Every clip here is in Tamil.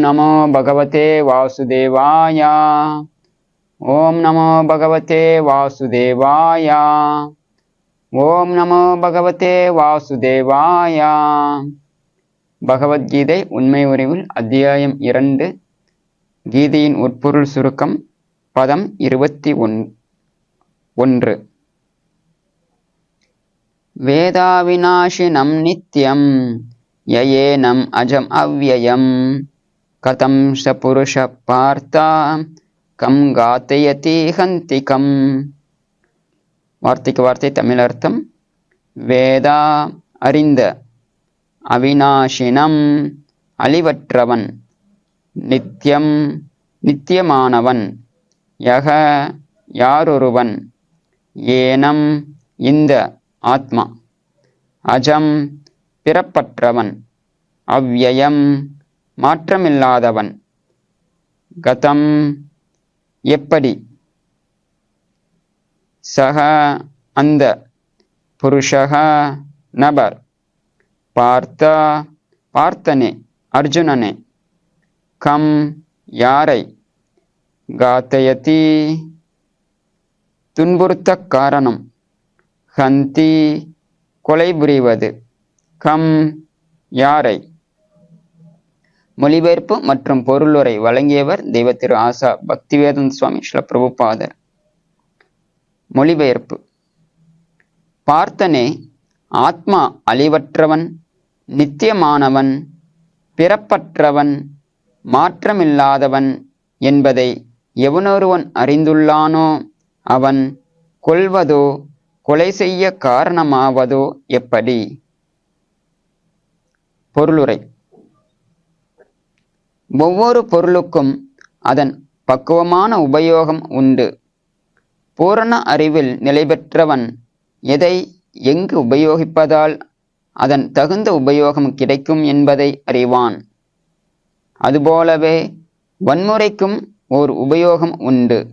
நமோ பகவதே வாசுதேவாயா ஓம் நமோ பகவதே வாசுதேவாயா ஓம் நமோ பகவதே வாசுதேவாயா பகவத்கீதை உண்மை உரிவில் அத்தியாயம் இரண்டு கீதையின் உட்பொருள் சுருக்கம் பதம் இருபத்தி ஒன் ஒன்று. வேதாவிநாசினம் நித்தியம் யயேனம் அஜம் அவ்யயம் கதம் ச புருஷ பார்த்தா கம் காத்தயதி ஹந்திகம் வார்த்தைக்கு வார்த்தை தமிழ் அர்த்தம் வேதா அறிந்த அவிநாசினம் அழிவற்றவன் நித்தியம் நித்தியமானவன் யக யாரொருவன் ஏனம் இந்த ஆத்மா அஜம் பிறப்பற்றவன் அவ்யயம் மாற்றமில்லாதவன். கதம் எப்படி? சக அந்த புருஷக நபர். பார்த்த பார்த்தனே அர்ஜுனனே. கம் யாரை? காத்தயதி துன்புறுத்த காரணம். ஹந்தி கொலை புரிவது கம் யாரை? மொழிபெயர்ப்பு மற்றும் பொருளுரை வழங்கியவர் தெய்வ திரு ஆசா பக்திவேதன் சுவாமி ஸ்ல பிரபுபாதர். மொழிபெயர்ப்பு. பார்த்தனே ஆத்மா அழிவற்றவன் நித்தியமானவன் பிறப்பற்றவன் மாற்றமில்லாதவன் என்பதை எவனொருவன் அறிந்துள்ளானோ அவன் கொல்வதோ கொலை செய்ய காரணமாவதோ எப்படி? பொருளுரை. ஒவ்வொரு பொருளுக்கும் அதன் பக்குவமான உபயோகம் உண்டு. பூரண அறிவில் நிலை பெற்றவன் எதை எங்கு உபயோகிப்பதால் அதன் தகுந்த உபயோகம் கிடைக்கும் என்பதை அறிவான். அதுபோலவே வன்முறைக்கும் ஓர் உபயோகம் உண்டு.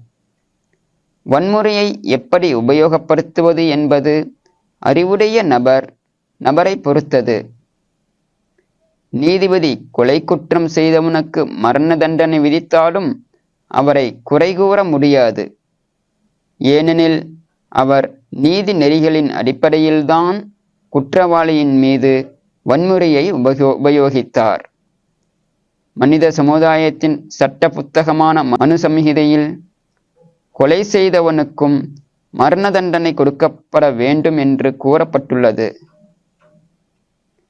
வன்முறையை எப்படி உபயோகப்படுத்துவது என்பது அறிவுடைய நபர் நபரை பொறுத்தது. நீதிபதி கொலை குற்றம் செய்தவனுக்கு மரண தண்டனை விதித்தாலும் அவரை குறை கூற முடியாது. ஏனெனில் அவர் நீதி நெறிகளின் அடிப்படையில்தான் குற்றவாளியின் மீது வன்முறையை உபயோ உபயோகித்தார். மனித சமுதாயத்தின் சட்ட புத்தகமான மனு சம்ஹிதையில் கொலை செய்தவனுக்கும் மரண தண்டனை கொடுக்கப்பட வேண்டும் என்று கூறப்பட்டுள்ளது.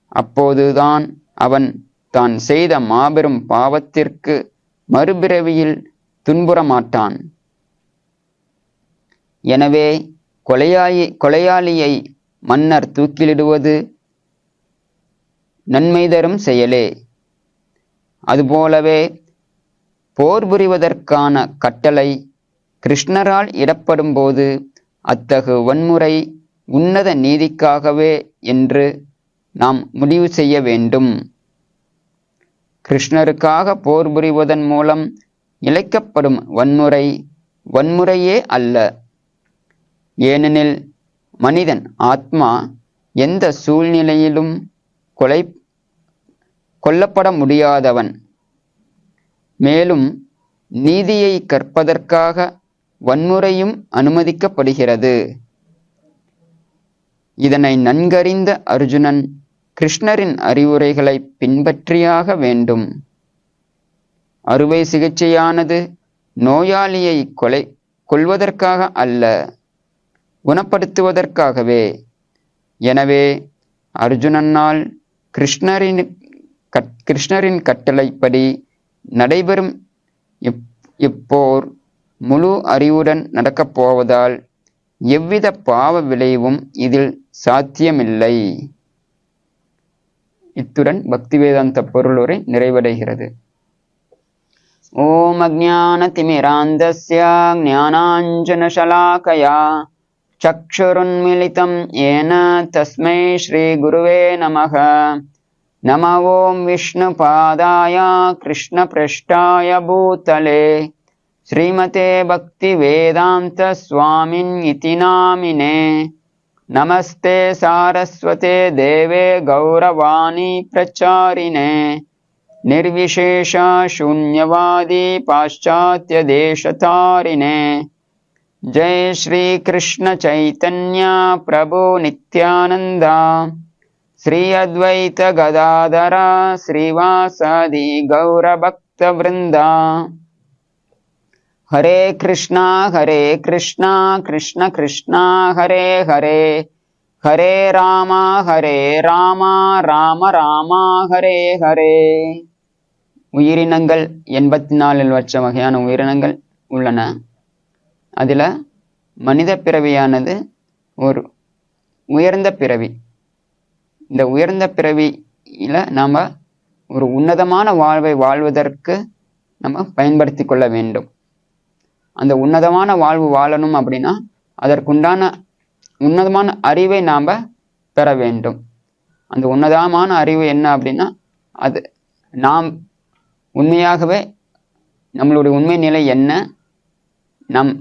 அப்போதுதான் அவன் தான் செய்த மாபெரும் பாவத்திற்கு மறுபிறவியில் துன்புறமாட்டான். எனவே கொலையாயி கொலையாளியை மன்னர் தூக்கிலிடுவது நன்மை தரும் செயலே. அதுபோலவே போர் புரிவதற்கான கட்டளை கிருஷ்ணரால் இடப்படும்போது அத்தகு வன்முறை உன்னத நீதிக்காகவே என்று நாம் முடிவு செய்ய வேண்டும். கிருஷ்ணருக்காக போர் புரிவதன் மூலம் இழைக்கப்படும் வன்முறை வன்முறையே அல்ல. ஏனெனில் மனிதன் ஆத்மா எந்த சூழ்நிலையிலும் கொலை கொல்லப்பட முடியாதவன். மேலும் நீதியை கற்பதற்காக வன்முறையும் அனுமதிக்கப்படுகிறது. இதனை நன்கறிந்த அர்ஜுனன் கிருஷ்ணரின் அறிவுரைகளை பின்பற்றியாக வேண்டும். அறுவை சிகிச்சையானது நோயாளியை கொலை கொள்வதற்காக அல்ல குணப்படுத்துவதற்காகவே. எனவே அர்ஜுனனால் கிருஷ்ணரின் கட் கிருஷ்ணரின் கட்டளைப்படி நடைபெறும் இப் இப்போர் முழு அறிவுடன் நடக்கப் போவதால் எவ்வித பாவ விளைவும் இதில் சாத்தியமில்லை. இத்துடன் பக்தி வேதாந்த பொருளுரை நிறைவடைகிறது ஓம் அஜானதிமிராந்தஸ்ய ஞானாஞ்சனசலாக்கயா चक्षुरुन्मिलितं येन तस्मै श्रीगुरुवे नमः नम ॐ विष्णुपादाय कृष्णपृष्ठाय भूतले श्रीमते भक्तिवेदान्तस्वामिन् इति नामिने नमस्ते सारस्वते देवे गौरवाणीप्रचारिणे निर्विशेष शून्यवादी पाश्चात्यदेशतारिणे जय श्रीकृष्णचैतन्या प्रभुनित्यानन्दा श्री अद्वैतगदाधरा श्रीवासादिगौरभक्तवृन्दा ஹரே கிருஷ்ணா ஹரே கிருஷ்ணா கிருஷ்ண கிருஷ்ணா ஹரே ஹரே. ஹரே ராமா ஹரே ராமா ராம ராமா ஹரே ஹரே. உயிரினங்கள் எண்பத்தி நாலில் வச்ச வகையான உயிரினங்கள் உள்ளன. அதில் மனித பிறவியானது ஒரு உயர்ந்த பிறவி. இந்த உயர்ந்த பிறவியில் நாம் ஒரு உன்னதமான வாழ்வை வாழ்வதற்கு நம்ம பயன்படுத்தி கொள்ள வேண்டும். அந்த உன்னதமான வாழ்வு வாழணும் அப்படின்னா அதற்குண்டான உன்னதமான அறிவை நாம் பெற வேண்டும். அந்த உன்னதமான அறிவு என்ன அப்படின்னா அது நாம் உண்மையாகவே நம்மளுடைய உண்மை நிலை என்ன நம்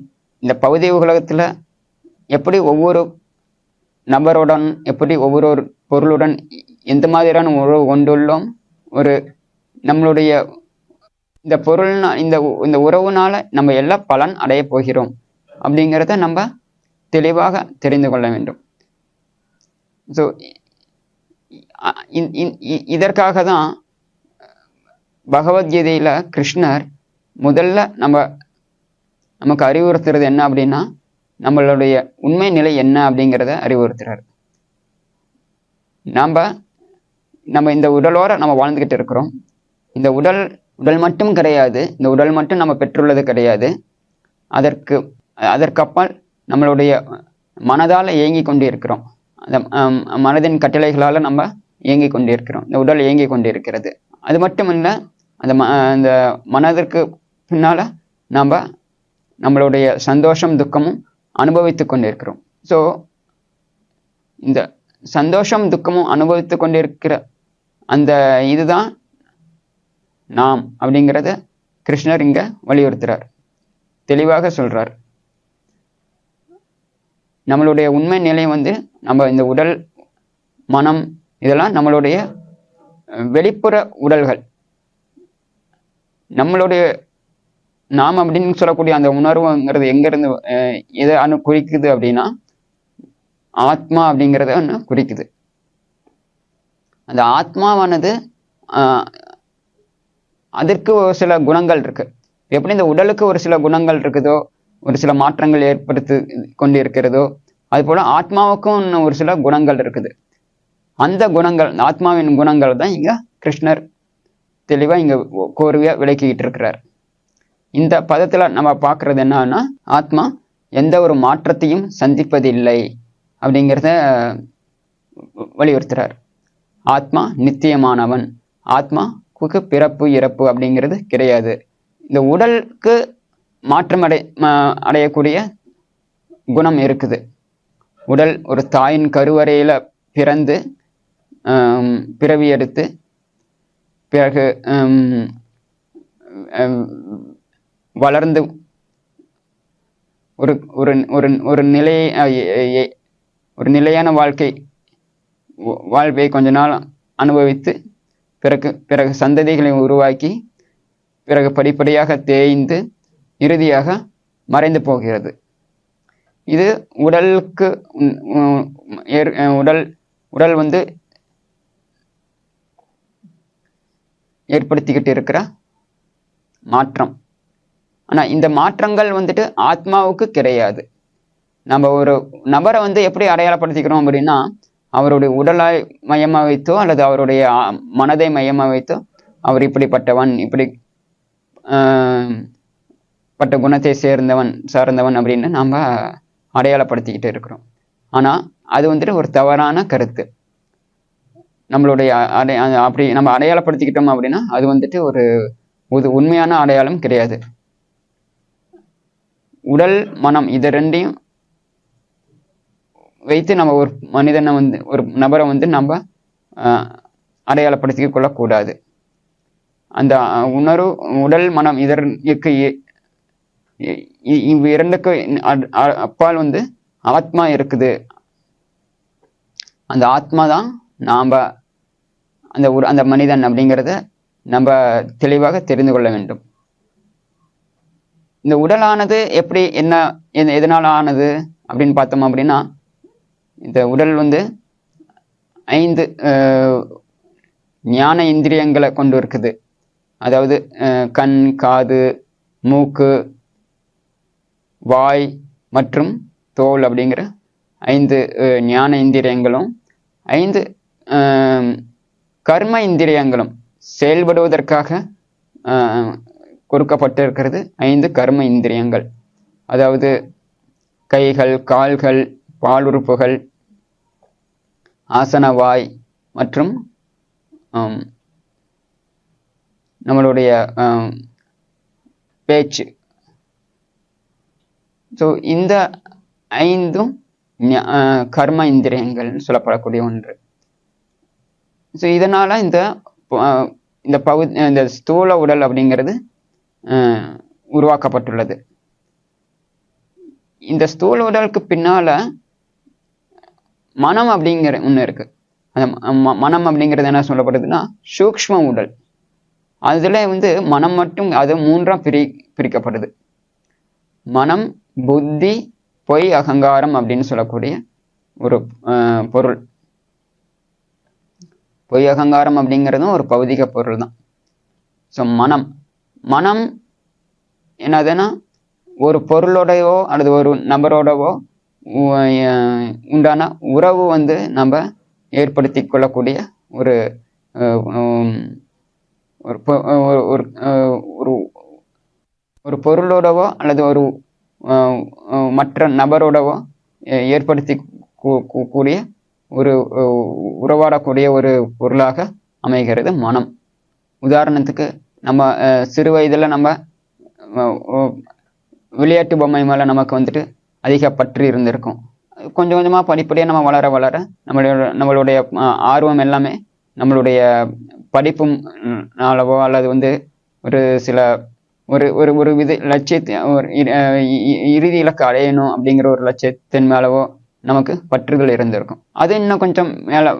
இந்த பகுதி உலகத்தில் எப்படி ஒவ்வொரு நபருடன் எப்படி ஒவ்வொரு பொருளுடன் எந்த மாதிரியான உறவு கொண்டுள்ளோம் ஒரு நம்மளுடைய இந்த பொருள்னா இந்த இந்த உறவுனால நம்ம எல்லாம் பலன் அடைய போகிறோம் அப்படிங்கிறத நம்ம தெளிவாக தெரிந்து கொள்ள வேண்டும். ஸோ இதற்காக தான் பகவத்கீதையில் கிருஷ்ணர் முதல்ல நம்ம நமக்கு அறிவுறுத்துறது என்ன அப்படின்னா நம்மளுடைய உண்மை நிலை என்ன அப்படிங்கிறத அறிவுறுத்துறாரு. நாம் நம்ம இந்த உடலோட நம்ம வாழ்ந்துக்கிட்டு இருக்கிறோம். இந்த உடல் உடல் மட்டும் கிடையாது. இந்த உடல் மட்டும் நம்ம பெற்றுள்ளது கிடையாது. அதற்கு அதற்கப்பால் நம்மளுடைய மனதால் இயங்கி கொண்டு இருக்கிறோம் அந்த மனதின் கட்டளைகளால் நம்ம இயங்கி கொண்டு இருக்கிறோம் இந்த உடல் இயங்கி கொண்டு இருக்கிறது அது மட்டும் இல்லை அந்த ம அந்த மனதிற்கு பின்னால் நாம் நம்மளுடைய சந்தோஷம் துக்கமும் அனுபவித்து கொண்டு இருக்கிறோம் ஸோ இந்த சந்தோஷம் துக்கமும் அனுபவித்து கொண்டிருக்கிற அந்த இதுதான் நாம் அப்படிங்கிறத கிருஷ்ணர் இங்க வலியுறுத்துறார். தெளிவாக சொல்றார். நம்மளுடைய உண்மை நிலை வந்து நம்ம இந்த உடல் மனம் இதெல்லாம் நம்மளுடைய வெளிப்புற உடல்கள். நம்மளுடைய நாம் அப்படின்னு சொல்லக்கூடிய அந்த உணர்வுங்கிறது எங்கேருந்து எதை அனு குறிக்குது அப்படின்னா ஆத்மா அப்படிங்கிறத ஒன்று குறிக்குது. அந்த ஆத்மாவானது அதற்கு ஒரு சில குணங்கள் இருக்கு. எப்படி இந்த உடலுக்கு ஒரு சில குணங்கள் இருக்குதோ ஒரு சில மாற்றங்கள் ஏற்படுத்தி கொண்டு இருக்கிறதோ அது போல ஆத்மாவுக்கும் ஒரு சில குணங்கள் இருக்குது. அந்த குணங்கள் ஆத்மாவின் குணங்கள் தான் இங்க கிருஷ்ணர் தெளிவா இங்க கோர்வையா விளக்கிக்கிட்டு இருக்கிறார். இந்த பதத்துல நம்ம பார்க்கறது என்னன்னா ஆத்மா எந்த ஒரு மாற்றத்தையும் சந்திப்பதில்லை அப்படிங்கிறத வலியுறுத்துறார். ஆத்மா நித்தியமானவன். ஆத்மா ஆத்மாவுக்கு பிறப்பு இறப்பு அப்படிங்கிறது கிடையாது. இந்த உடலுக்கு மாற்றம் அடை அடையக்கூடிய குணம் இருக்குது. உடல் ஒரு தாயின் கருவறையில் பிறந்து பிறவி எடுத்து பிறகு வளர்ந்து ஒரு ஒரு ஒரு ஒரு நிலை ஒரு நிலையான வாழ்க்கை வாழ்வை கொஞ்ச நாள் அனுபவித்து பிறகு பிறகு சந்ததிகளை உருவாக்கி பிறகு படிப்படியாக தேய்ந்து இறுதியாக மறைந்து போகிறது. இது உடலுக்கு உடல் உடல் வந்து ஏற்படுத்திக்கிட்டு இருக்கிற மாற்றம். ஆனா இந்த மாற்றங்கள் வந்துட்டு ஆத்மாவுக்கு கிடையாது. நம்ம ஒரு நபரை வந்து எப்படி அடையாளப்படுத்திக்கிறோம் அப்படின்னா அவருடைய உடலை மையமாக வைத்தோ அல்லது அவருடைய மனதை மையமாக வைத்தோ அவர் இப்படிப்பட்டவன் இப்படி பட்ட குணத்தை சேர்ந்தவன் சார்ந்தவன் அப்படின்னு நாம் அடையாளப்படுத்திக்கிட்டு இருக்கிறோம். ஆனால் அது வந்துட்டு ஒரு தவறான கருத்து. நம்மளுடைய அடை அப்படி நம்ம அடையாளப்படுத்திக்கிட்டோம் அப்படின்னா அது வந்துட்டு ஒரு ஒரு உண்மையான அடையாளம் கிடையாது. உடல் மனம் இது ரெண்டையும் வைத்து நம்ம ஒரு மனிதனை வந்து ஒரு நபரை வந்து நம்ம அடையாளப்படுத்திக் கொள்ளக்கூடாது. அந்த உணர்வு உடல் மனம் இதற்கு இவ் இரண்டுக்கு அப்பால் வந்து ஆத்மா இருக்குது. அந்த ஆத்மா தான் நாம அந்த ஒரு அந்த மனிதன் அப்படிங்கிறத நம்ம தெளிவாக தெரிந்து கொள்ள வேண்டும். இந்த உடலானது எப்படி என்ன எதனால் எதனால ஆனது அப்படின்னு பார்த்தோம் அப்படின்னா இந்த உடல் வந்து ஐந்து ஞான இந்திரியங்களை கொண்டு இருக்குது அதாவது கண் காது மூக்கு வாய் மற்றும் தோல் அப்படிங்கிற ஐந்து ஞான இந்திரியங்களும் ஐந்து கர்ம இந்திரியங்களும் செயல்படுவதற்காக கொடுக்கப்பட்டிருக்கிறது ஐந்து கர்ம இந்திரியங்கள். அதாவது கைகள் கால்கள் பாலுறுப்புகள் ஆசனவாய் மற்றும் நம்மளுடைய பேச்சு. ஸோ இந்த ஐந்தும் கர்ம இந்திரியங்கள் சொல்லப்படக்கூடிய ஒன்று. ஸோ இதனால இந்த இந்த பகு இந்த ஸ்தூல உடல் அப்படிங்கிறது ஆஹ், உருவாக்கப்பட்டுள்ளது. இந்த ஸ்தூல உடலுக்கு பின்னால மனம் அப்படிங்கிற ஒன்று இருக்கு. அந்த ம- மனம் அப்படிங்கிறது என்ன சொல்லப்படுதுன்னா சூக்ஷ்ம உடல். அதுல வந்து மனம் மட்டும் அது மூன்றாம் பிரி பிரிக்கப்படுது. மனம் புத்தி பொய் அகங்காரம் அப்படின்னு சொல்லக்கூடிய ஒரு ஆஹ், பொருள். பொய் அகங்காரம் அப்படிங்கிறதும் ஒரு பௌதிக பொருள் தான். ஸோ மனம். மனம் என்னதுன்னா ஒரு பொருளோடவோ அல்லது ஒரு நபரோடவோ உண்டான உறவு வந்து நம்ம ஏற்படுத்தி கொள்ளக்கூடிய ஒரு ஒரு ஒரு ஒரு ஒரு பொருளோடவோ அல்லது ஒரு மற்ற நபரோடவோ ஏற்படுத்தி கூடிய ஒரு உறவாடக்கூடிய ஒரு பொருளாக அமைகிறது மனம். உதாரணத்துக்கு நம்ம சிறு வயதில் நம்ம விளையாட்டு பொம்மை மேலே நமக்கு வந்துட்டு அதிக பற்று இருந்திருக்கும் கொஞ்சம் கொஞ்சமாக படிப்படியாக நம்ம வளர வளர நம்மளுடைய நம்மளுடைய ஆர்வம் எல்லாமே நம்மளுடைய படிப்பும் அளவோ அல்லது வந்து ஒரு சில ஒரு ஒரு ஒரு வித லட்சியத்தை ஒரு இ- இறுதி இலக்கு அடையணும் அப்படிங்கிற ஒரு லட்சியத்தின் மேலவோ நமக்கு பற்றுகள் இருந்திருக்கும். அது இன்னும் கொஞ்சம் மேலே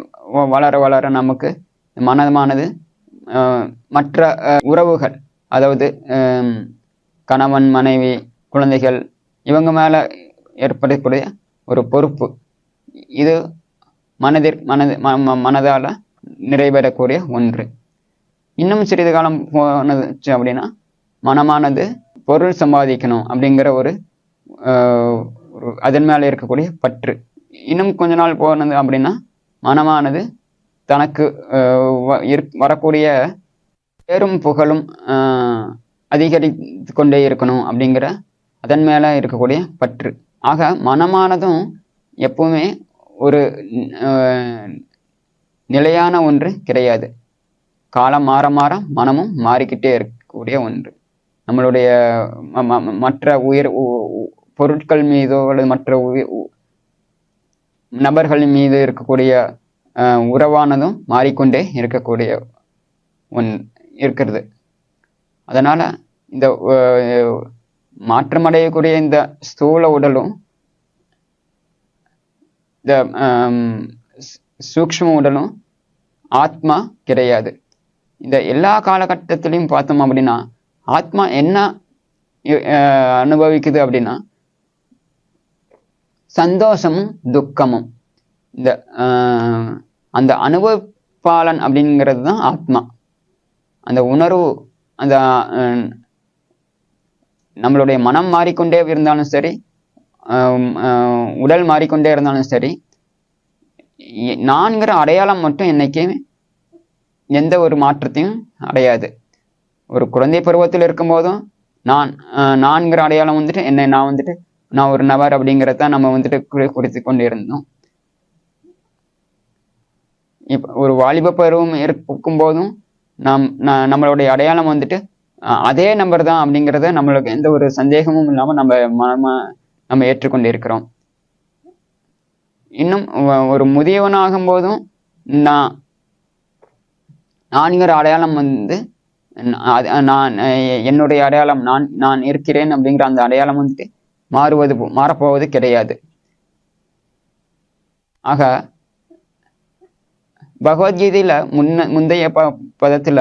வளர வளர நமக்கு மனமானது மற்ற உறவுகள் அதாவது கணவன் மனைவி குழந்தைகள் இவங்க மேலே ஏற்படக்கூடிய ஒரு பொறுப்பு. இது மனதிற் மனது ம- ம- நிறைவேறக்கூடிய ஒன்று. இன்னும் சிறிது காலம் போனது அப்படின்னா மனமானது பொருள் சம்பாதிக்கணும் அப்படிங்கிற ஒரு ஆஹ், ஒரு அதன் மேலே இருக்கக்கூடிய பற்று. இன்னும் கொஞ்ச நாள் போனது அப்படின்னா மனமானது தனக்கு வ- வரக்கூடிய பேரும் புகழும் அதிகரித்து கொண்டே இருக்கணும் அப்படிங்கிற அதன் மேலே இருக்கக்கூடிய பற்று. ஆக மனமானதும் எப்பவுமே ஒரு நிலையான ஒன்று கிடையாது. காலம் மாற மாற மனமும் மாறிக்கிட்டே இருக்கக்கூடிய ஒன்று. நம்மளுடைய ம- ம- மற்ற உயிர் உ- பொருட்கள் மீதோ அல்லது மற்ற உயிர் நபர்கள் மீது இருக்கக்கூடிய உறவானதும் மாறிக்கொண்டே இருக்கக்கூடிய ஒன் இருக்கிறது. அதனால் இந்த மாற்றமடையக்கூடிய இந்த ஸ்தூல உடலும் இந்த ஆம், சூக்ஷ்ம உடலும் ஆத்மா கிடையாது. இந்த எல்லா காலகட்டத்திலையும் பார்த்தோம் அப்படின்னா ஆத்மா என்ன அஹ், அனுபவிக்குது அப்படின்னா சந்தோஷமும் துக்கமும். இந்த ஆஹ், அந்த அனுபவிப்பாளன் அப்படிங்கிறது தான் ஆத்மா. அந்த உணர்வு அந்த அஹ், நம்மளுடைய மனம் மாறிக்கொண்டே இருந்தாலும் சரி உடல் மாறிக்கொண்டே இருந்தாலும் சரி நான்கிற அடையாளம் மட்டும் என்னைக்கு எந்த ஒரு மாற்றத்தையும் அடையாது. ஒரு குழந்தை பருவத்தில் இருக்கும்போதும் நான் நான்கிற அடையாளம் வந்துட்டு என்னை நான் வந்துட்டு நான் ஒரு நபர் அப்படிங்கிறத நம்ம வந்துட்டு குறி- குறித்து கொண்டு இருந்தோம் இப்போ ஒரு வாலிப பருவம் இருக்கும் போதும் நாம் நம்மளுடைய அடையாளம் வந்துட்டு அதே நம்பர் தான் அப்படிங்கிறத நம்மளுக்கு எந்த ஒரு சந்தேகமும் இல்லாம நம்ம மனமா நம்ம ஏற்றுக்கொண்டு இருக்கிறோம் இன்னும் ஒரு முதியவனாகும் போதும் நான் நான்கிற அடையாளம் வந்து நான் என்னுடைய அடையாளம் நான் நான் இருக்கிறேன் அப்படிங்கிற அந்த அடையாளம் வந்துட்டு மாறுவது போ- மாறப்போவது கிடையாது. ஆக பகவத்கீதையில முன்ன முந்தைய ப பதத்துல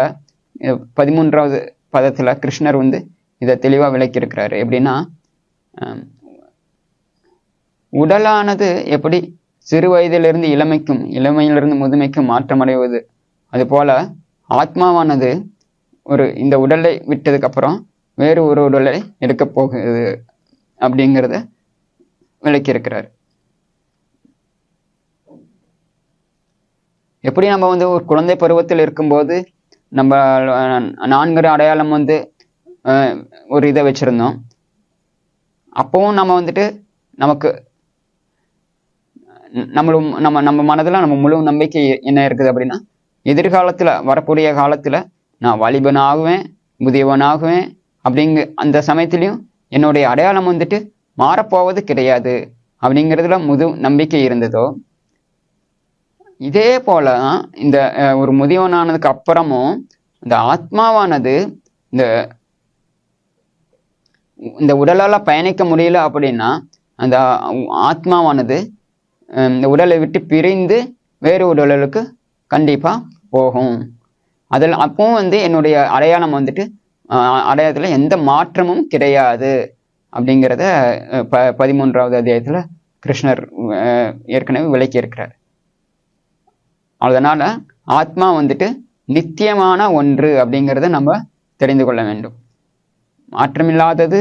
பதிமூன்றாவது பதத்தில் கிருஷ்ணர் வந்து இதை தெளிவாக விளக்கியிருக்கிறாரு. எப்படின்னா உடலானது எப்படி சிறு வயதிலிருந்து இளமைக்கும் இளமையிலிருந்து முதுமைக்கும் மாற்றமடைவது அதுபோல ஆத்மாவானது ஒரு இந்த உடலை விட்டதுக்கப்புறம் வேறு ஒரு உடலை எடுக்கப் போகுது அப்படிங்கிறத விளக்கியிருக்கிறார். எப்படி நம்ம வந்து ஒரு குழந்தை பருவத்தில் இருக்கும்போது நம்ம நான்கிற அடையாளம் வந்து ஒரு இதை வச்சுருந்தோம். அப்போவும் நம்ம வந்துட்டு நமக்கு நம்மளும் நம்ம நம்ம மனதில் நம்ம முழு நம்பிக்கை என்ன இருக்குது அப்படின்னா எதிர்காலத்தில் வரக்கூடிய காலத்தில் நான் வலிபனாகுவேன் முதியவன் ஆகுவேன் அப்படிங்க அந்த சமயத்துலேயும் என்னுடைய அடையாளம் வந்துட்டு மாறப்போவது கிடையாது அப்படிங்கிறதுல முது நம்பிக்கை இருந்ததோ இதே போல இந்த ஒரு முதியவனானதுக்கு அப்புறமும் இந்த ஆத்மாவானது இந்த இந்த உடலால் பயணிக்க முடியல அப்படின்னா அந்த ஆத்மாவானது இந்த உடலை விட்டு பிரிந்து வேறு உடலுக்கு கண்டிப்பாக போகும். அதில் அப்பவும் வந்து என்னுடைய அடையாளம் வந்துட்டு அடையாளத்தில் எந்த மாற்றமும் கிடையாது அப்படிங்கிறத ப பதிமூன்றாவது அத்தியாயத்தில் கிருஷ்ணர் ஏற்கனவே விளக்கி இருக்கிறார் அதனால் ஆத்மா வந்துட்டு நித்தியமான ஒன்று அப்படிங்கிறத நம்ம தெரிந்து கொள்ள வேண்டும். மாற்றமில்லாதது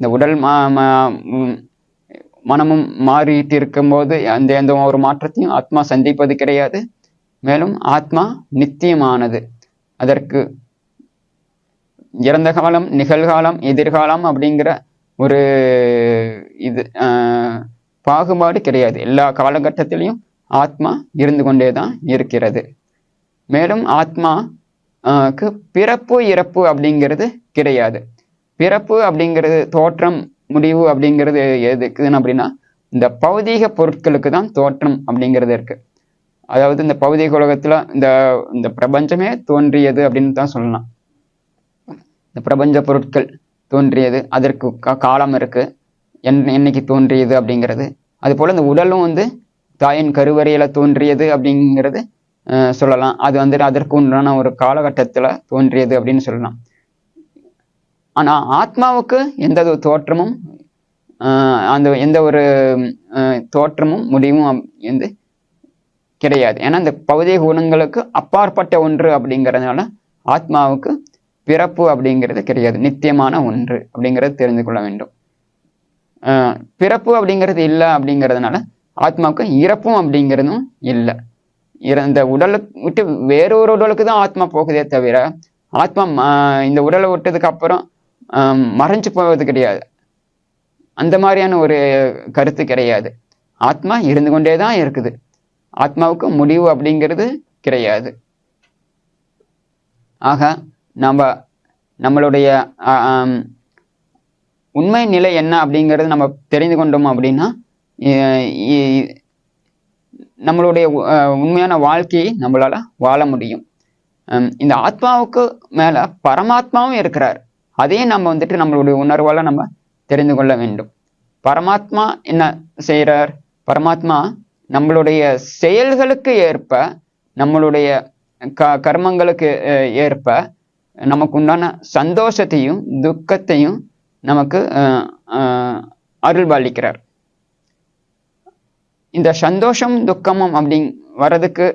இந்த உடல் மா- மனமும் மாறிட்டு இருக்கும்போது அந்த எந்த ஒரு மாற்றத்தையும் ஆத்மா சந்திப்பது கிடையாது. மேலும் ஆத்மா நித்தியமானது. அதற்கு இறந்த காலம் நிகழ்காலம் எதிர்காலம் அப்படிங்கிற ஒரு இது ஆஹ், பாகுபாடு கிடையாது. எல்லா காலகட்டத்திலையும் ஆத்மா இருந்து கொண்டே தான் இருக்கிறது. மேலும் ஆத்மாக்கு பிறப்பு இறப்பு அப்படிங்கிறது கிடையாது. பிறப்பு அப்படிங்கிறது தோற்றம் முடிவு அப்படிங்கிறது எதுக்குன்னு அப்படின்னா இந்த பௌதீக பொருட்களுக்கு தான் தோற்றம் அப்படிங்கிறது இருக்கு. அதாவது இந்த பௌதீக உலகத்துல இந்த இந்த பிரபஞ்சமே தோன்றியது அப்படின்னு தான் சொல்லலாம். இந்த பிரபஞ்ச பொருட்கள் தோன்றியது அதற்கு கா- காலம் இருக்கு. என் என்னைக்கு தோன்றியது அப்படிங்கிறது. அது போல இந்த உடலும் வந்து தாயின் கருவறையில தோன்றியது அப்படிங்கிறது சொல்லலாம். அது வந்துட்டு அதற்கு உண்டான ஒரு காலகட்டத்தில் தோன்றியது அப்படின்னு சொல்லலாம். ஆனால் ஆத்மாவுக்கு எந்த ஒரு தோற்றமும் அந்த எந்த ஒரு தோற்றமும் முடிவும் அப்- வந்து கிடையாது. ஏன்னா இந்த பௌதிக குணங்களுக்கு அப்பாற்பட்ட ஒன்று அப்படிங்கிறதுனால ஆத்மாவுக்கு பிறப்பு அப்படிங்கிறது கிடையாது. நித்தியமான ஒன்று அப்படிங்கிறது தெரிந்து கொள்ள வேண்டும். பிறப்பு அப்படிங்கிறது இல்லை அப்படிங்கிறதுனால ஆத்மாவுக்கு இறப்பும் அப்படிங்கிறதும் இல்லை. இந்த உடலை விட்டு வேறொரு உடலுக்கு தான் ஆத்மா போகுதே தவிர ஆத்மா இந்த உடலை விட்டதுக்கு அப்புறம் மறைஞ்சு போவது கிடையாது. அந்த மாதிரியான ஒரு கருத்து கிடையாது. ஆத்மா இருந்து கொண்டே தான் இருக்குது. ஆத்மாவுக்கு முடிவு அப்படிங்கிறது கிடையாது. ஆக நம்ம நம்மளுடைய உண்மை நிலை என்ன அப்படிங்கிறது நம்ம தெரிந்து கொண்டோம் அப்படின்னா நம்மளுடைய உ- உண்மையான வாழ்க்கையை நம்மளால் வாழ முடியும். இந்த ஆத்மாவுக்கு மேலே பரமாத்மாவும் இருக்கிறார். அதையும் நம்ம வந்துட்டு நம்மளுடைய உணர்வால் நம்ம தெரிந்து கொள்ள வேண்டும். பரமாத்மா என்ன செய்கிறார் பரமாத்மா நம்மளுடைய செயல்களுக்கு ஏற்ப நம்மளுடைய க கர்மங்களுக்கு ஏற்ப நமக்கு உண்டான சந்தோஷத்தையும் துக்கத்தையும் நமக்கு அஹ், அருள்பாலிக்கிறார் இந்த சந்தோஷம் துக்கமும் அப்படிங் வர்றதுக்கு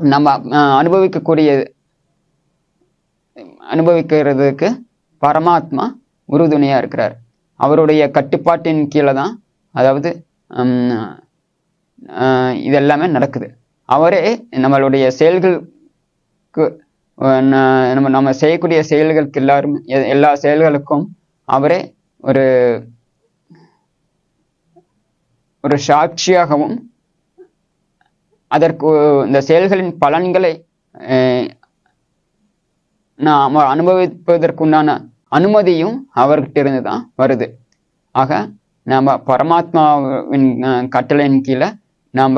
நம்ம அஹ், அனுபவிக்கக்கூடிய அனுபவிக்கிறதுக்கு பரமாத்மா உறுதுணையா இருக்கிறார். அவருடைய கட்டுப்பாட்டின் கீழே தான் அதாவது ஹம், இது எல்லாமே நடக்குது. அவரே நம்மளுடைய செயல்களுக்கு நம்ம நம்ம செய்யக்கூடிய செயல்களுக்கு எல்லாரும் எல்லா செயல்களுக்கும் அவரே ஒரு ஒரு சாட்சியாகவும் அதற்கு இந்த செயல்களின் பலன்களை அஹ், நாம் அனுபவிப்பதற்குண்டான அனுமதியும் அவர்கிட்ட இருந்து தான் வருது. ஆக நாம் பரமாத்மாவின் கட்டளையின் கீழே நாம்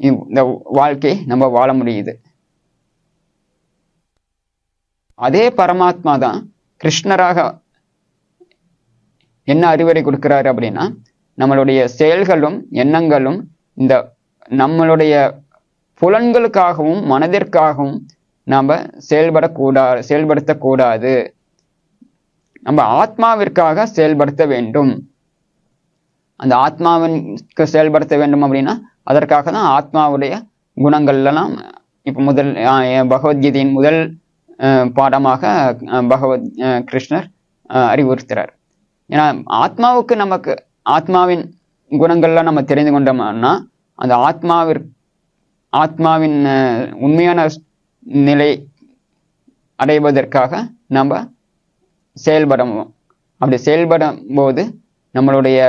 இந்த வாழ்க்கையை நம்ம வாழ முடியுது. அதே பரமாத்மா தான் கிருஷ்ணராக என்ன அறிவுரை கொடுக்கிறாரு அப்படின்னா நம்மளுடைய செயல்களும் எண்ணங்களும் இந்த நம்மளுடைய புலன்களுக்காகவும் மனதிற்காகவும் நாம் செயல்படக்கூடாது செயல்படுத்தக்கூடாது. நம்ம ஆத்மாவிற்காக செயல்படுத்த வேண்டும். அந்த ஆத்மாவிற்கு செயல்படுத்த வேண்டும் அப்படின்னா அதற்காக தான் ஆத்மாவுடைய குணங்கள்லாம் இப்போ முதல் பகவத்கீதையின் முதல் பாடமாக பகவத் கிருஷ்ணர் அறிவுறுத்துகிறார் ஏன்னா ஆத்மாவுக்கு நமக்கு ஆத்மாவின் குணங்கள்லாம் நம்ம தெரிந்து கொண்டோம்னா அந்த ஆத்மாவிற் ஆத்மாவின் உண்மையான நிலை அடைவதற்காக நம்ம செயல்படணும் அப்படி செயல்படும் போது நம்மளுடைய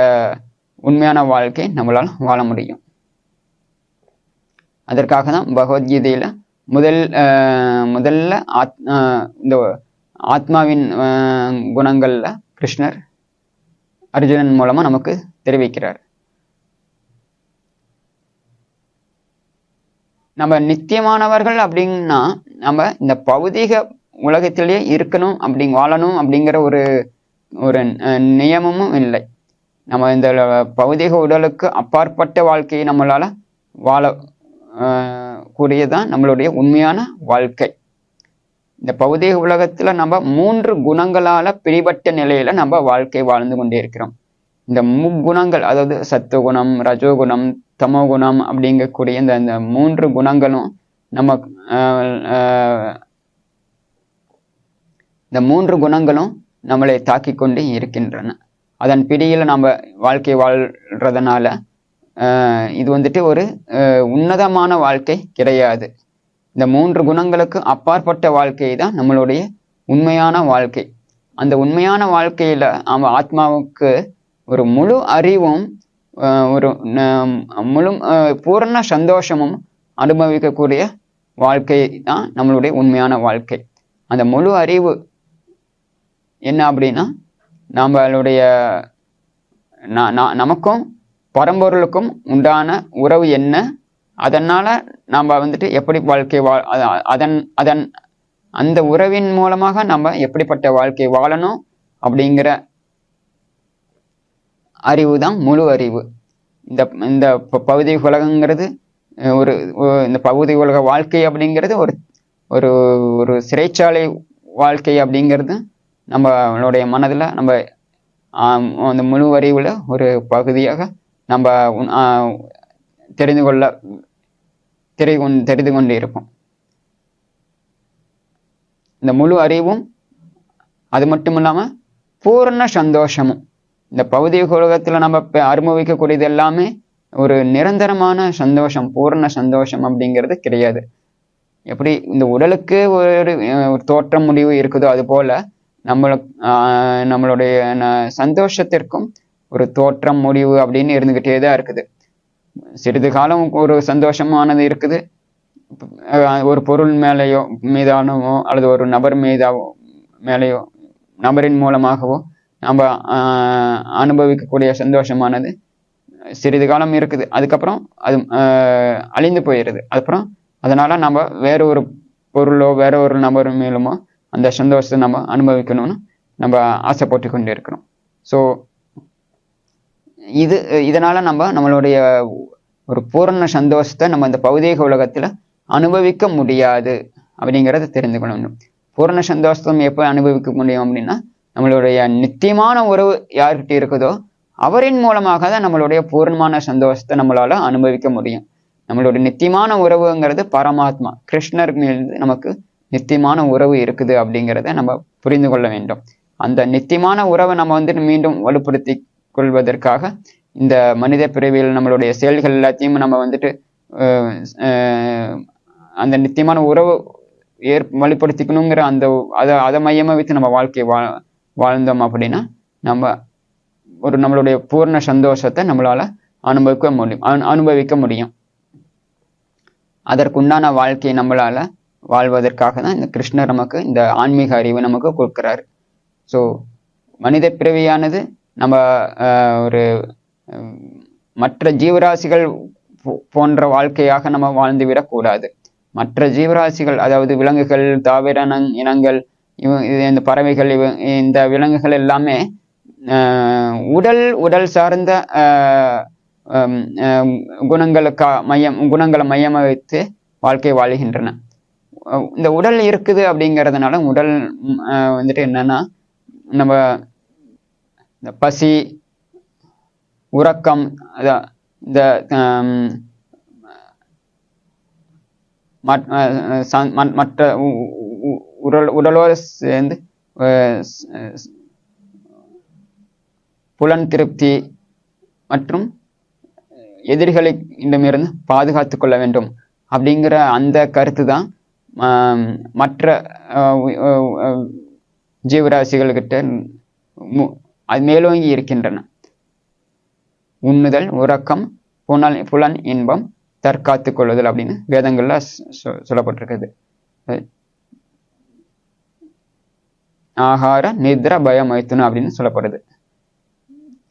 உண்மையான வாழ்க்கை நம்மளால் வாழ முடியும். அதற்காக தான் பகவத்கீதையில் முதல் முதல்ல ஆத் இந்த ஆத்மாவின் குணங்களில் கிருஷ்ணர் அர்ஜுனன் மூலமாக நமக்கு தெரிவிக்கிறார். நம்ம நித்தியமானவர்கள் அப்படின்னா நம்ம இந்த பௌதீக உலகத்திலேயே இருக்கணும் அப்படி வாழணும் அப்படிங்கிற ஒரு ஒரு நியமமும் இல்லை. நம்ம இந்த பௌதீக உடலுக்கு அப்பாற்பட்ட வாழ்க்கையை நம்மளால் வாழ கூடியதான் நம்மளுடைய உண்மையான வாழ்க்கை. இந்த பௌதீக உலகத்துல நம்ம மூன்று குணங்களால பிடிபட்ட நிலையில நம்ம வாழ்க்கை வாழ்ந்து கொண்டே இருக்கிறோம். இந்த முக்குணங்கள் அதாவது சத்துவகுணம் ரஜோகுணம் தமோகுணம் அப்படிங்கக்கூடிய இந்த இந்த மூன்று குணங்களும் நம்ம ஆஹ், இந்த மூன்று குணங்களும் நம்மளை தாக்கி கொண்டு இருக்கின்றன. அதன் பிடியில் நம்ம வாழ்க்கை வாழ்றதுனால இது வந்துட்டு ஒரு உன்னதமான வாழ்க்கை கிடையாது. இந்த மூன்று குணங்களுக்கு அப்பாற்பட்ட வாழ்க்கை தான் நம்மளுடைய உண்மையான வாழ்க்கை. அந்த உண்மையான வாழ்க்கையில் அவன் ஆத்மாவுக்கு ஒரு முழு அறிவும் ஒரு முழு பூரண சந்தோஷமும் அனுபவிக்கக்கூடிய வாழ்க்கை தான் நம்மளுடைய உண்மையான வாழ்க்கை. அந்த முழு அறிவு என்ன அப்படின்னா நம்மளுடைய நமக்கும் பரம்பொருளுக்கும் உண்டான உறவு என்ன? அதனால் நம்ம வந்துட்டு எப்படி வாழ்க்கை வா அதன் அதன் அந்த உறவின் மூலமாக நம்ம எப்படிப்பட்ட வாழ்க்கை வாழணும் அப்படிங்கிற அறிவு தான் முழு அறிவு. இந்த இந்த பகுதி உலகங்கிறது ஒரு இந்த பகுதி உலக வாழ்க்கை அப்படிங்கிறது ஒரு ஒரு ஒரு சிறைச்சாலை வாழ்க்கை அப்படிங்கிறது நம்மளுடைய மனதில் நம்ம அந்த முழு அறிவில் ஒரு பகுதியாக நம்ம தெரிந்து கொள்ள தெரி கொண்- தெரிந்து கொண்டு இருப்போம் இந்த முழு அறிவும் அது மட்டும் இல்லாமல் பூரண சந்தோஷமும். இந்த பௌதிக உலகத்தில் நம்ம இப்போ அனுபவிக்கக்கூடியது எல்லாமே ஒரு நிரந்தரமான சந்தோஷம் பூரண சந்தோஷம் அப்படிங்கிறது கிடையாது. எப்படி இந்த உடலுக்கு ஒரு தோற்றம் முடிவு இருக்குதோ அது போல நம்மளுக்கு நம்மளுடைய சந்தோஷத்திற்கும் ஒரு தோற்றம் முடிவு அப்படின்னு இருந்துகிட்டே தான் இருக்குது. சிறிது காலம் ஒரு சந்தோஷமானது இருக்குது. ஒரு பொருள் மேலேயோ மீதானவோ அல்லது ஒரு நபர் மீதாவோ மேலேயோ நபரின் மூலமாகவோ நம்ம அனுபவிக்கக்கூடிய சந்தோஷமானது சிறிது காலம் இருக்குது. அதுக்கப்புறம் அது அழிந்து போயிடுது அப்புறம் அதனால் நம்ம வேற ஒரு பொருளோ வேற ஒரு நபர் மேலுமோ அந்த சந்தோஷத்தை நம்ம அனுபவிக்கணும்னு நம்ம ஆசைப்பட்டு கொண்டு இருக்கிறோம் ஸோ இது இதனால் நம்ம நம்மளுடைய ஒரு பூரண சந்தோஷத்தை நம்ம இந்த பௌதீக உலகத்தில் அனுபவிக்க முடியாது அப்படிங்கிறத தெரிந்துக்கணும். பூரண சந்தோஷம் எப்போ அனுபவிக்க முடியும் அப்படின்னா நம்மளுடைய நித்தியமான உறவு யார்கிட்ட இருக்குதோ அவரின் மூலமாக தான் நம்மளுடைய பூர்ணமான சந்தோஷத்தை நம்மளால அனுபவிக்க முடியும். நம்மளுடைய நித்தியமான உறவுங்கிறது பரமாத்மா கிருஷ்ணர் மீது நமக்கு நித்தியமான உறவு இருக்குது அப்படிங்கிறத நம்ம புரிந்து கொள்ள வேண்டும். அந்த நித்தியமான உறவை நம்ம வந்துட்டு மீண்டும் வலுப்படுத்தி கொள்வதற்காக இந்த மனித பிறவியில் நம்மளுடைய செயல்கள் எல்லாத்தையும் நம்ம வந்துட்டு அஹ், அஹ், அந்த நித்தியமான உறவு ஏற் வலுப்படுத்திக்கணுங்கிற அந்த அதை அதை மையமாக வைத்து நம்ம வாழ்க்கையை வா வாழ்ந்தோம் அப்படின்னா நம்ம ஒரு நம்மளுடைய பூர்ண சந்தோஷத்தை நம்மளால அனுபவிக்க முடியும் அனு- அனுபவிக்க முடியும். அதற்குண்டான வாழ்க்கையை நம்மளால வாழ்வதற்காக தான் இந்த கிருஷ்ணர் நமக்கு இந்த ஆன்மீக அறிவை நமக்கு கொடுக்கிறாரு. ஸோ மனித பிறவியானது நம்ம ஒரு மற்ற ஜீவராசிகள் போ- போன்ற வாழ்க்கையாக நம்ம வாழ்ந்து விடக்கூடாது. மற்ற ஜீவராசிகள் அதாவது விலங்குகள் தாவர இனங்கள் இவ இது இந்த பறவைகள் இவ இந்த விலங்குகள் எல்லாமே உடல் உடல் சார்ந்த குணங்களுக்கா மையம் குணங்களை மையமாக வைத்து வாழ்க்கை வாழுகின்றன. இந்த உடல் இருக்குது அப்படிங்கிறதுனால உடல் வந்துட்டு என்னன்னா நம்ம இந்த பசி உறக்கம் இந்த ம- மற்ற உ- உடல் உடலோடு சேர்ந்து புலன் திருப்தி மற்றும் எதிரிகளிடமிருந்து பாதுகாத்து கொள்ள வேண்டும் அப்படிங்கிற அந்த கருத்து தான் மற்ற ஜீவராசிகள்கிட்ட மு- அது மேலோங்கி இருக்கின்றன. உண்ணுதல் உறக்கம் புனல் புலன் இன்பம் தற்காத்து கொள்ளுதல் அப்படின்னு வேதங்கள்ல சொ- சொல்லப்பட்டிருக்குது. ஆகார நித்ர பயம் வைத்தணும் அப்படின்னு சொல்லப்படுது.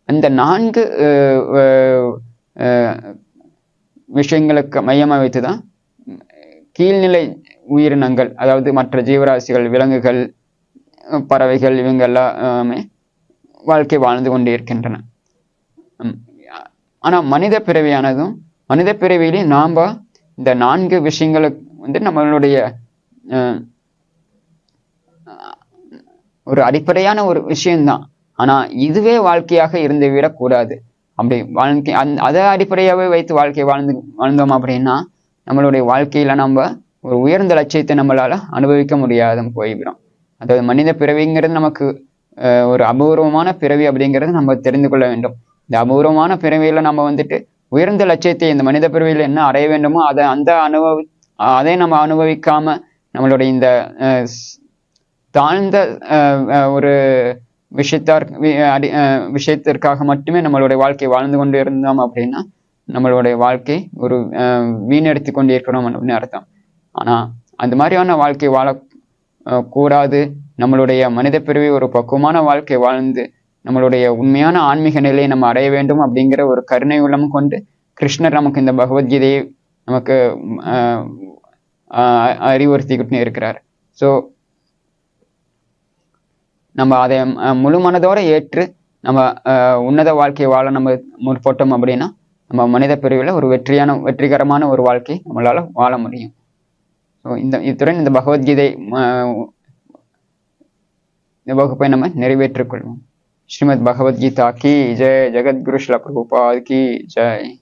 அந்த நான்கு அஹ், அஹ், அஹ், விஷயங்களுக்கு மையமாக வைத்து தான் கீழ்நிலை உயிரினங்கள் அதாவது மற்ற ஜீவராசிகள் விலங்குகள் பறவைகள் இவங்கெல்லாமே வாழ்க்கை வாழ்ந்து கொண்டே இருக்கின்றன. ஆனால் ஆனா மனித பிறவியானதும் மனித பிறவியிலே நாம இந்த நான்கு விஷயங்களுக்கு வந்து நம்மளுடைய அஹ், ஒரு அடிப்படையான ஒரு விஷயம்தான். ஆனா இதுவே வாழ்க்கையாக இருந்து விடக்கூடாது. அப்படி வாழ்க்கை அந் அதை அடிப்படையாகவே வைத்து வாழ்க்கை வாழ்ந்து வாழ்ந்தோம் அப்படின்னா நம்மளுடைய வாழ்க்கையில நம்ம ஒரு உயர்ந்த லட்சியத்தை நம்மளால அனுபவிக்க முடியாதும் போய்விடும். அதாவது மனித பிறவிங்கிறது நமக்கு ஒரு அபூர்வமான பிறவி அப்படிங்கிறது நம்ம தெரிந்து கொள்ள வேண்டும். இந்த அபூர்வமான பிறவியில நம்ம வந்துட்டு உயர்ந்த லட்சியத்தை இந்த மனித பிறவியில என்ன அடைய வேண்டுமோ அதை அந்த அனுபவி அதை நம்ம அனுபவிக்காம நம்மளுடைய இந்த அஹ், தாழ்ந்த அஹ், அஹ், ஒரு விஷயத்தார் அடி விஷயத்திற்காக மட்டுமே நம்மளுடைய வாழ்க்கை வாழ்ந்து கொண்டு இருந்தோம் அப்படின்னா நம்மளுடைய வாழ்க்கை ஒரு அஹ், வீணடித்து கொண்டு இருக்கிறோம் அப்படின்னு அர்த்தம். ஆனா அந்த மாதிரியான வாழ்க்கை வாழ அஹ், கூடாது. நம்மளுடைய மனித பிறவி ஒரு பக்குவமான வாழ்க்கை வாழ்ந்து நம்மளுடைய உண்மையான ஆன்மீக நிலையை நம்ம அடைய வேண்டும் அப்படிங்கிற ஒரு கருணை உள்ளம் கொண்டு கிருஷ்ணர் நமக்கு இந்த பகவத்கீதையை நமக்கு அஹ், அறிவுறுத்திக்கிட்டு இருக்கிறார். ஸோ நம்ம அதை முழு மனதோட ஏற்று நம்ம அஹ், உன்னத வாழ்க்கையை வாழ நம்ம முற்பட்டோம் அப்படின்னா நம்ம மனித பிரிவில் ஒரு வெற்றியான வெற்றிகரமான ஒரு வாழ்க்கை நம்மளால வாழ முடியும். ஸோ இந்த இத்துடன் இந்த பகவத்கீதை இந்த வகுப்பை நம்ம நிறைவேற்றிக் கொள்வோம். ஸ்ரீமத் பகவத்கீதா கி ஜெய் ஜெகத்குரு ஸ்ல பிரபுபாத் கி ஜெய்.